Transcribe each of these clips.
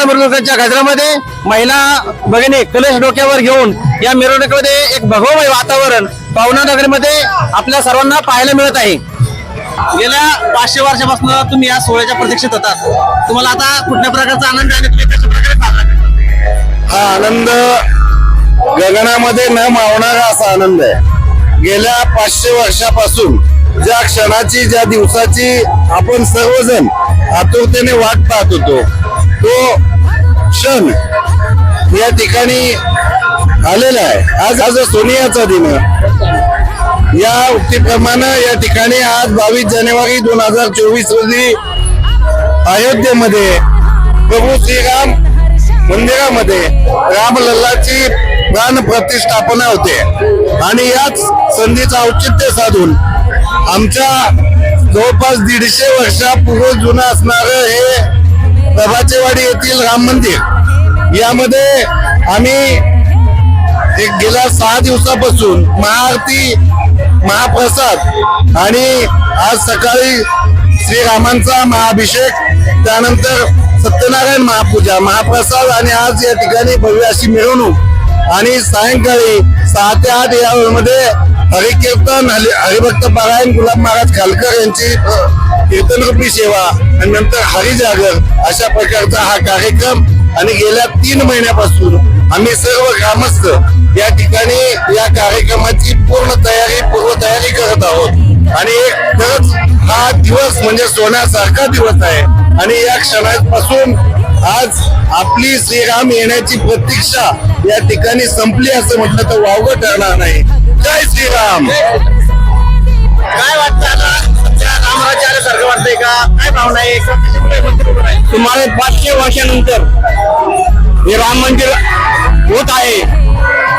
बाळ मिरवणुकीच्या गजरामध्ये महिला भगिनी कलश डोक्यावर घेऊन या मिरवणुकीमध्ये एक भगवमय वातावरण पावना नगरीमध्ये आपल्या सर्वांना पाहायला मिळत आहे. गेल्या पाचशे वर्षापासून तुम्ही या सोहळ्याच्या प्रतीक्षेत होतात तुम्हाला आता कुठल्या प्रकारचा आनंद आहे आणि तुम्ही कशा प्रकारे हा आनंद गगनामध्ये न मावणारा असा आनंद आहे. गेल्या पाचशे वर्षापासून ज्या क्षणाची ज्या दिवसाची आपण सर्वजण आतुरतेने वाट पाहत होतो तो क्षण या ठिकाणी आलेला आहे. आज आज सोनियाचा दिन या उक्तीप्रमाणे या ठिकाणी आज बावीस जानेवारी दोन हजार चोवीस रोजी अयोध्येमध्ये प्रभू श्रीराम मंदिरामध्ये रामलल्लाची प्राण प्रतिष्ठापना होते. आणि याच संधीचा औचित्य साधून आमच्या जवळपास दीडशे वर्षापूर्वी जुनं असणारं हे प्रभाचेवाडी येथील राम मंदिर. यामध्ये आम्ही एक गेल्या सहा दिवसापासून महाआरती महाप्रसाद आणि आज सकाळी श्रीरामांचा महाअभिषेक त्यानंतर सत्यनारायण महापूजा महाप्रसाद आणि आज या ठिकाणी भव्य अशी मिरवणूक आणि सायंकाळी सहा ते आठ या वेळेमध्ये हरिकीर्तन हरि- हरिभक्त पारायण गुलाब महाराज खालकर यांची अ, कीर्तनरूपी सेवा आणि नंतर हरिजागर अशा प्रकारचा हा कार्यक्रम. आणि गेल्या तीन महिन्यापासून आम्ही सर्व ग्रामस्थ या ठिकाणी या कार्यक्रमाची पूर्ण तयारी पूर्व तयारी करत आहोत. आणि एक खरंच हा दिवस म्हणजे सोन्यासारखा दिवस आहे. आणि या क्षणापासून आज आपली श्रीराम येण्याची प्रतीक्षा या ठिकाणी संपली असं म्हटलं तर वावगं ठरणार नाही. जय श्रीराम. काय वाटतं रामराज्य आल्यासारखं वाटतंय का? काय भावना आहे? सुमारे पाचशे वर्षानंतर हे राम मंदिर होत आहे.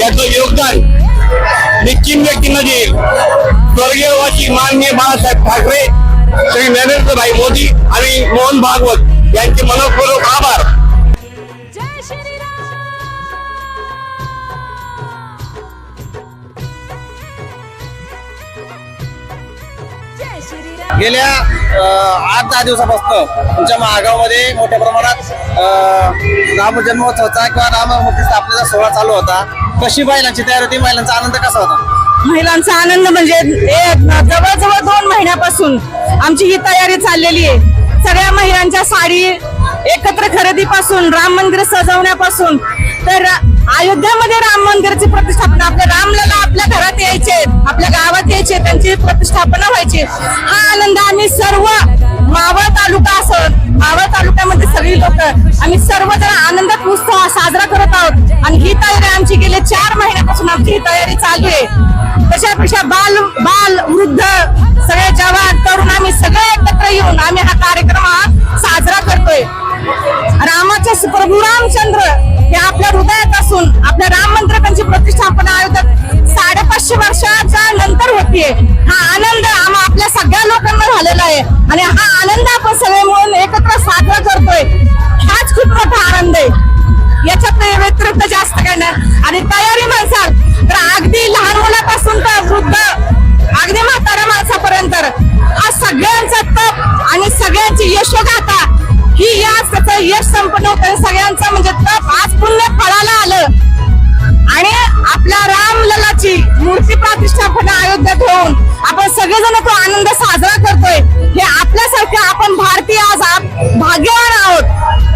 याचं योगदान निश्चित व्यक्तींना देईल. स्वर्गीय वासी माननीय बाळासाहेब ठाकरे श्री नरेंद्रभाई मोदी आणि मोहन भागवत यांचे मनपूर्वक आभार. गेल्या आठ दहा दिवसापासून तुमच्या महागावमध्ये मोठ्या प्रमाणात अं, राम किंवा राममूर्ती स्थापनेचा सोहळा चालू होता. कशी महिलांची तयारी होती? महिलांचा आनंद कसा होता? महिलांचा आनंद म्हणजे जवळजवळ दोन महिन्यापासून आमची ही तयारी चाललेली आहे. सगळ्या महिलांच्या साडी एकत्र खरेदीपासून राम मंदिर सजवण्यापासून तर अयोध्यामध्ये राम मंदिराची प्रतिष्ठापना आपल्या रामला आपल्या घरात यायचे आपल्या गावात यायचे त्यांची प्रतिष्ठापना व्हायची. हा आनंद आम्ही सर्व मावळ तालुका असं मावळ तालुक्यामध्ये सगळी लोक आम्ही सर्वजण आनंदात उत्सव हा साजरा करत आहोत. आणि ही तयारी आमची गेले चार महिन्यापासून आमची ही तयारी चालू आहे. तशापेक्षा बाल बाल वृद्ध सगळे जवान तरुण आम्ही सगळे एकत्र येऊन आम्ही हा कार्यक्रम हा साजरा करतोय. रामाचे प्रभू रामचंद्र हे आपल्या हृदयात असून आपल्या राम मंत्रकांची प्रतिष्ठापना आयोजित साडेपाचशे वर्षाच्या नंतर होतीये. हा आनंद आम्हा आपल्या सगळ्या लोकांना झालेला आहे. आणि हा आनंद आपण सगळे मिळून एकत्र साजरा करतोय. हाच खूप मोठा आनंद आहे. याच्यात व्यतिरिक्त जास्त काही नाही. आणि तयारी म्हणसाल तर अगदी लहान मुलापासून तर वृद्ध अगदी म्हाताऱ्या माणसापर्यंत आज सगळ्यांचा तप आणि सगळ्यांची यशोगाथा होतं म्हणजे तप. आज पुण्य फळाला आलं. आणि आपल्या रामललाची मूर्ती प्रतिष्ठापना अयोध्येत होऊन आपण सगळेजण तो आनंद साजरा करतोय. हे आपल्यासारखे आपण भारतीय आज आप- भाग्यवान आहोत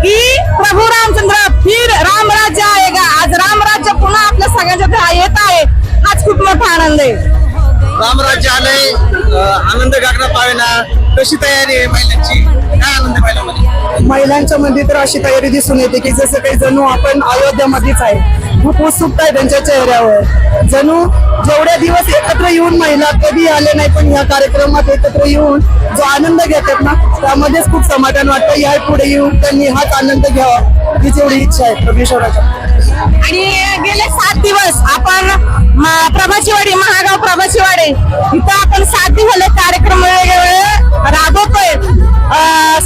की प्रभू रामचंद्र फिर रामराज्य आहे का? आज रामराज्य पुन्हा आपल्या सगळ्यांच्या येत आहे. हाच खूप मोठा आनंद आहे. रामराज्य आलंय आनंद गागना पावेना कशी तयारी आहे महिलांची? काय आनंद महिलांमध्ये? महिलांच्या मध्ये तर अशी तयारी दिसून येते की जसं काही जणू आपण अयोध्यामध्येच आहे. खूप उत्सुकता आहे त्यांच्या चेहऱ्यावर. जणू जेवढ्या दिवस एकत्र येऊन महिला कधी आले नाही पण ह्या कार्यक्रमात एकत्र येऊन जो आनंद घेतात ना त्यामध्येच खूप समाधान वाटतं. या पुढे येऊन त्यांनी हाच आनंद घ्यावा हीच एवढी इच्छा आहे. परमेश्वराच्या आणि गेले सात दिवस आपण म- प्रभाचीवाडी महागाव बाबाशिवाडे इथं आपण सात दिवस कार्यक्रम राबवतोय.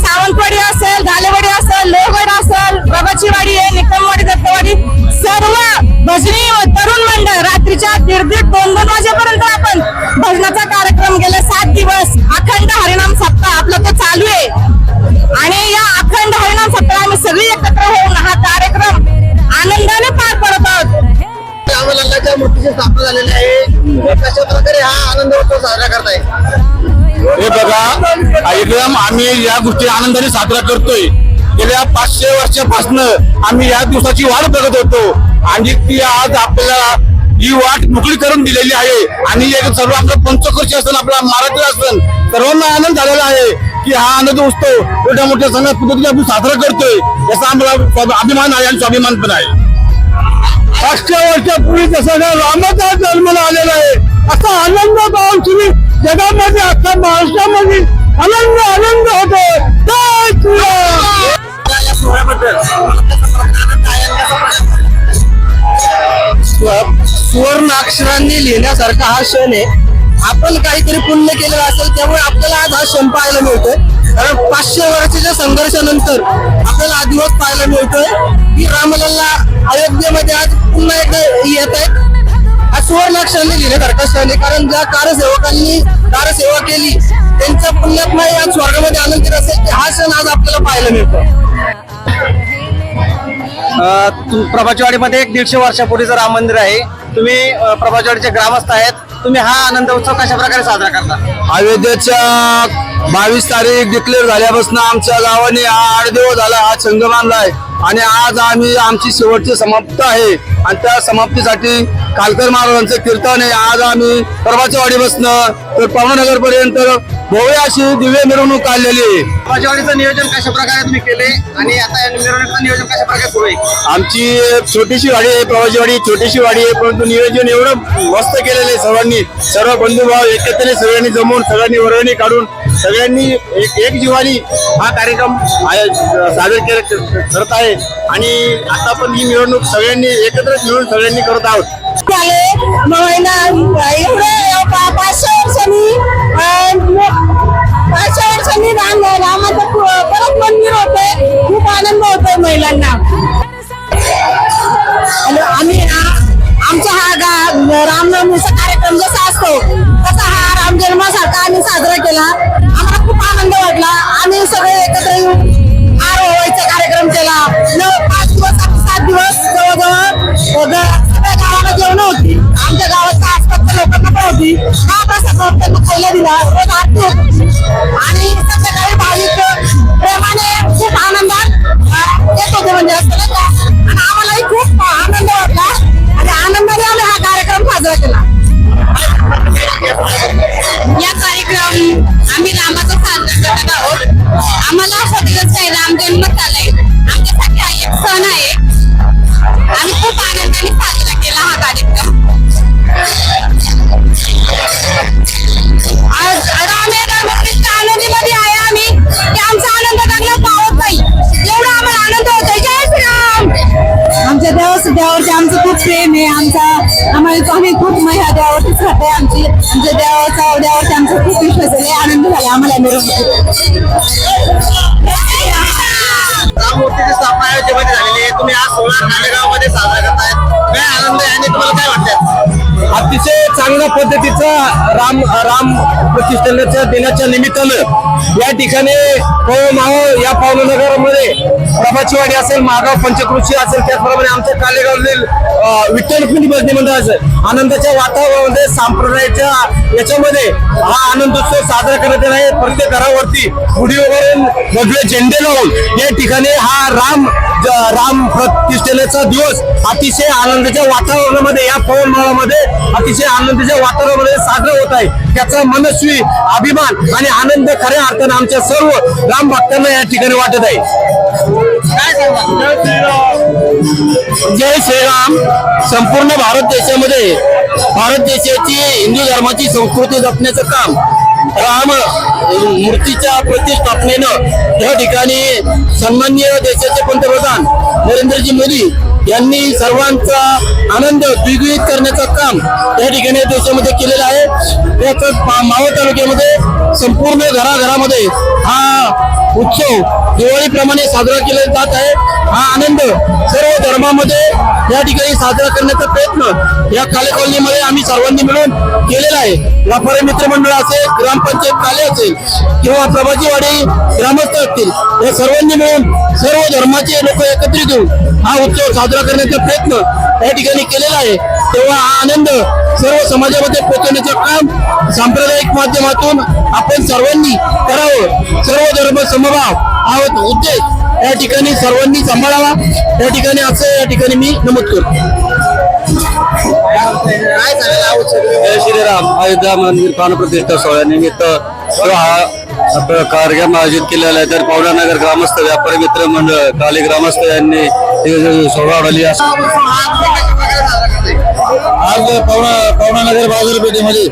सावंतवाडी असेल घालेवाडी असेल लोहगड असेल बाबाचीवाडी आहे निकमवाडी दत्तवाडी सर्व भजनी तरुण मंडळ रात्रीच्या दीड दीड दोन दोन वाजेपर्यंत आपण भजनाचा कार्यक्रम गेले सात दिवस अखंड हरिणाम सप्ताह आपलं तर चालू आहे. आणि या अखंड हरिणाम सप्ताह आम्ही सगळी एकत्र होऊन हा कार्यक्रम आनंदाने पार पडत आहोत. त्यावेळेला मूर्तीची स्थापना झालेली आहे. कशा प्रकारे हा आनंद उत्सव साजरा करताय हे बघा एकदम आम्ही या गोष्टी आनंदाने साजरा करतोय. गेल्या पाचशे वर्षापासून आम्ही या दिवसाची वाट बघत होतो. आणि ती आज आपल्याला ही वाट मोकळी करून दिलेली आहे. आणि सर्व आपलं पंचकृषी असेल आपला महाराष्ट्र असेल सर्वांना आनंद झालेला आहे की हा आनंद उत्सव मोठ्या मोठ्या सगळ्या पद्धतीने आपण साजरा करतोय. याचा आम्हाला अभिमान आहे आणि स्वाभिमान पण आहे. पाचशे वर्षापूर्वी जसा रामाचा जन्माला आलेला आहे असा आनंद पाहून तुम्ही जगामध्ये अख्खा महाराष्ट्रामध्ये आनंद आनंद होतो सुवर्ण अक्षरांनी लिहिण्यासारखा हा क्षण आहे. आपण काहीतरी पुण्य केलेलं असेल त्यामुळे आपल्याला आज हा क्षण पाहायला मिळतोय. कारण पाचशे वर्षाच्या संघर्षानंतर आपल्याला आदिवास पाहायला मिळतोय. की रामलल्ला अयोध्येमध्ये आज पुन्हा एकदा येत आहेत. आज सुवर्ण अक्षरांनी लिहिण्यासारखा क्षण आहे कारण ज्या कारसेवकांनी कारसेवा केली त्यांच्या पुण्यात्माही आज स्वर्गामध्ये आनंदित असेल हा क्षण आज आपल्याला पाहायला मिळतो. प्रभाचवाडीमध्ये एक दीडशे वर्षापूर्वीचं राम मंदिर आहे. तुम्ही प्रभाचवाडीचे ग्रामस्थ आहेत. तुम्ही हा आनंद उत्सव कशा प्रकारे साजरा करता? अयोध्येच्या बावीस तारीख डिक्लेअर झाल्यापासून आमच्या गावाने हा आठ झाला हा संघ बांधलाय. आणि आज आम्ही आमची शेवटची समाप्त आहे. आणि त्या समाप्तीसाठी कालकर महाराजांचं कीर्तन आहे. आज आम्ही परवाच्या वाडीपासून तर पवनानगर पर्यंत भव्य अशी दिव्य मिरवणूक काढलेली. आहे प्रभाचवाडीचं नियोजन कशा प्रकारे तुम्ही केले? आणि आता या मिरवणुकीचं नियोजन कशा प्रकारे सुरू आहे? आमची छोटीशी वाडी आहे प्रवासी वाडी छोटीशी वाडी आहे परंतु नियोजन एवढं मस्त केलेलं आहे सर्वांनी. सर्व बंधुभाव एकत्रित सगळ्यांनी जमून सगळ्यांनी वर्गणी काढून सगळ्यांनी एक एक जीवानी हा कार्यक्रम साजरा केला करत आहे. आणि आता पण ही मिरवणूक सगळ्यांनी एकत्र मिळून सगळ्यांनी करत आहोत. झाले महिना एवढे पा- पाचशे वर्षांनी अं, पाचशे वर्षांनी राम रामाचं पु- परत मंदिर होतंय. खूप आनंद होतोय महिलांना. आम्ही आमचा हा गा रामनवमीचा कार्यक्रम जसा असतो तसा हा राम जन्मासारखा आम्ही साजरा केला. आम्हाला खूप आनंद वाटला. आम्ही सगळे Ah, देवावरती आमचं खूप प्रेम आहे आमचा आम्हाला आम्ही खूप महिला देवावरतीच राहते आमची. आमच्या देवाचा देवावरती आमचा खूप विश्वास आहे आनंद झाला आम्हाला मिळून. मूर्तीची स्थापना अयोध्येमध्ये झालेली आहे. तुम्ही आज सोळा नांदेगावमध्ये साजरा करताय. काय आनंद आहे आणि तुम्हाला काय वाटतं अतिशय चांगल्या पद्धतीचा राम राम प्रतिष्ठानाच्या दिनाच्या निमित्तानं या ठिकाणी पवन माहो या पावनगरमध्ये प्रभाचीवाडी असेल महागाव पंचकृषी असेल त्याचप्रमाणे आमच्या कालेगावतील अं, विठ्ठल रुक्मिणी मंडळ असेल आनंदाच्या वातावरणामध्ये सांप्रदायाच्या याच्यामध्ये हा आनंदोत्सव साजरा करण्यात येणार आहे. प्रत्येक घरावरती गुढी वगैरे भगवे झेंडे लावून या ठिकाणी हा राम राम प्रतिष्ठेचा दिवस अतिशय आनंदाच्या वातावरणामध्ये या पवनमाळामध्ये अतिशय आनंदाच्या वातावरणामध्ये साजरा होत आहे. त्याचा मनस्वी अभिमान आणि आनंद खऱ्या अर्थाने आमच्या सर्व राम भक्तांना या ठिकाणी वाटत आहे. जय श्रीराम. संपूर्ण भारत देशामध्ये भारत देशाची हिंदू धर्माची संस्कृती जपण्याचं काम राम मूर्तीच्या प्रतिष्ठापनेनं या ठिकाणी सन्माननीय देशाचे पंतप्रधान नरेंद्रजी मोदी यांनी सर्वांचा आनंद द्विगुणित करण्याचं काम या ठिकाणी देशामध्ये केलेलं आहे. त्याच मावळ तालुक्यामध्ये संपूर्ण घराघरामध्ये हा उत्सव दिवाळीप्रमाणे साजरा केला जात आहे. हा आनंद सर्व धर्मामध्ये या ठिकाणी साजरा करण्याचा प्रयत्न या काले कॉलनीमध्ये आम्ही सर्वांनी मिळून केलेला आहे. व्यापारी मित्रमंडळ असेल ग्रामपंचायत काले असेल किंवा प्रभाजीवाडी ग्रामस्थ असतील या सर्वांनी मिळून सर्व धर्माचे लोक एकत्रित येऊन हा उत्सव साजरा करण्याचा प्रयत्न या ठिकाणी केलेला आहे. तेव्हा हा आनंद सर्व समाजामध्ये पोहोचवण्याचं काम सांप्रदायिक माध्यमातून आपण सर्वांनी करावं. सर्व धर्म समभाव हा उद्देश या ठिकाणी सर्वांनी सांभाळावा. त्या ठिकाणी असं या ठिकाणी मी नमूद करतो. जय श्रीराम. अयोध्या मंदिर प्राणप्रतिष्ठा सोहळ्यानिमित्त जो हा आपला कार्यक्रम आयोजित केलेला आहे तर पवनानगर ग्रामस्थ व्यापारी मित्र मंडळ काली ग्रामस्थ यांनी सोहळा उडवली आज पवना पवनानगर बाजारपेठेमध्ये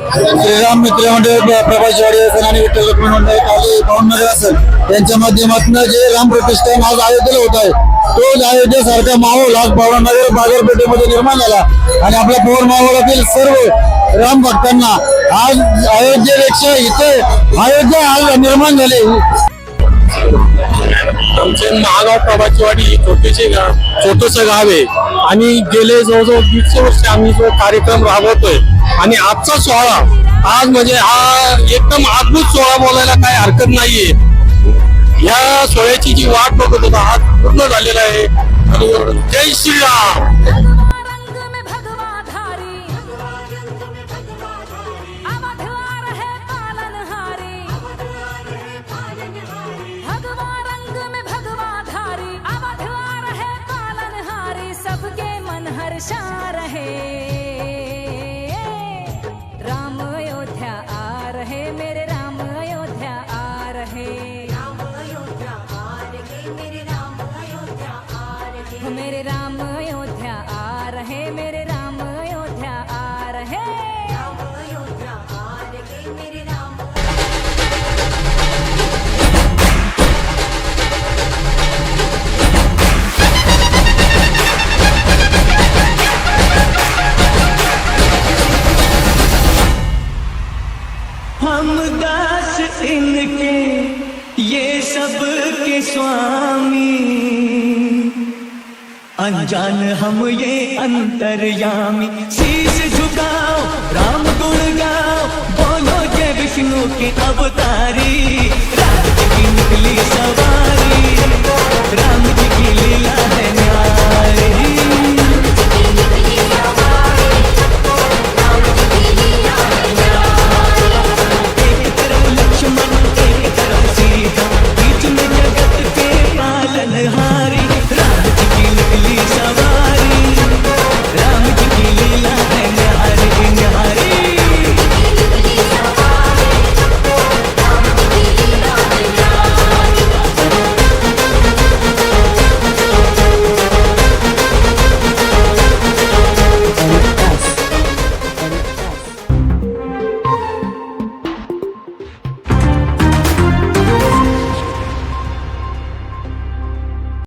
श्रीराम मित्र मंडळ प्रभाशवाडी असेल आणि विठ्ठल लक्ष्मी मंडळ काली पवननगर असेल यांच्या माध्यमातून जे राम प्रतिष्ठान आज अयोध्येला होत आहे तोच अयोध्येसारखा माहोल आज पवनानगर बाजारपेठेमध्ये निर्माण झाला. आणि आपल्या पवन माहोलातील सर्व राम भक्तांना आज अयोध्येपेक्षा इथे अयोध्या आज निर्माण झाले. आमचे महागाव प्रभाचीवाडी छोटेसे गाव छोटस गाव आहे. आणि गेले जवळजवळ दीडशे वर्ष आम्ही जो कार्यक्रम राबवतोय. आणि आजचा सोहळा आज म्हणजे हा एकदम अद्भुत सोहळा बोलायला काय हरकत नाहीये. या सोहळ्याची जी वाट बघत होता आज पूर्ण झालेला आहे. आणि जय श्रीराम. मन हर्षा रहे के स्वामी। अनजान हम ये अंतर्यामी। शीश झुकाओ राम गुण गाओ बोलो जय विष्णु के अवतारी।